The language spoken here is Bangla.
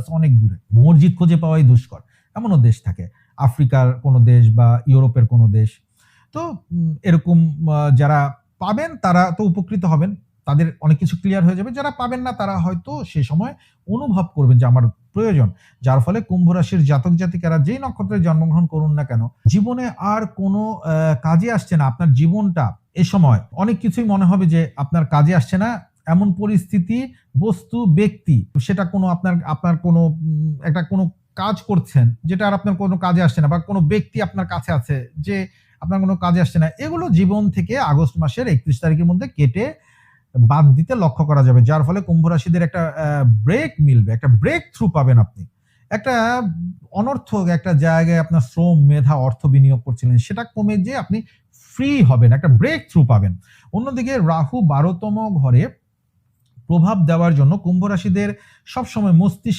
আছে অনেক দূরে। মসজিদ খুঁজে পাওয়াই দুষ্কর। এমনও দেশ থাকে। আফ্রিকার কোনো দেশ বা ইউরোপের কোনো দেশ। তো এরকম যারা পাবেন, তারা তো উপকৃত হবেন। তাদের অনেক কিছু ক্লিয়ার হয়ে যাবে। যারা পাবেন না, তারা হয়তো সে সময় অনুভব করবেন যে, আমার প্রয়োজন। যার ফলে কুম্ভ রাশির জাতক জাতিকারা যেই নক্ষত্রে জন্মগ্রহণ করুন না কেন, জীবনে আর কোনো কাজে আসছে না। আপনার জীবনটা এ সময় অনেক কিছুই মনে হবে যে, আপনার কাজে আসছে না। এমন পরিস্থিতি, বস্তু, ব্যক্তি, সেটা কোনো আপনার আপনার কোনো একটা কোনো কাজ করছেন যেটা আর আপনার কোনো কাজে আসছে না বা কোনো ব্যক্তি আপনার কাছে আছে যে আপনার কোনো কাজে আসছে না, এগুলো জীবন থেকে আগস্ট মাসের একত্রিশ তারিখের মধ্যে কেটে বাদ দিতে লক্ষ্য করা যাবে। যার ফলে কুম্ভ রাশিদের একটা ব্রেক মিলবে, একটা ব্রেক থ্রু পাবেন আপনি। একটা অনর্থক একটা জায়গায় আপনার শ্রম, মেধা, অর্থ বিনিয়োগ করছিলেন, সেটা কমে যে আপনি ফ্রি হবেন, একটা ব্রেক থ্রু পাবেন। অন্যদিকে রাহু বারোতম ঘরে প্রভাব দেওয়ার জন্য কুম্ভ রাশিদের সবসময় মস্তিষ্ক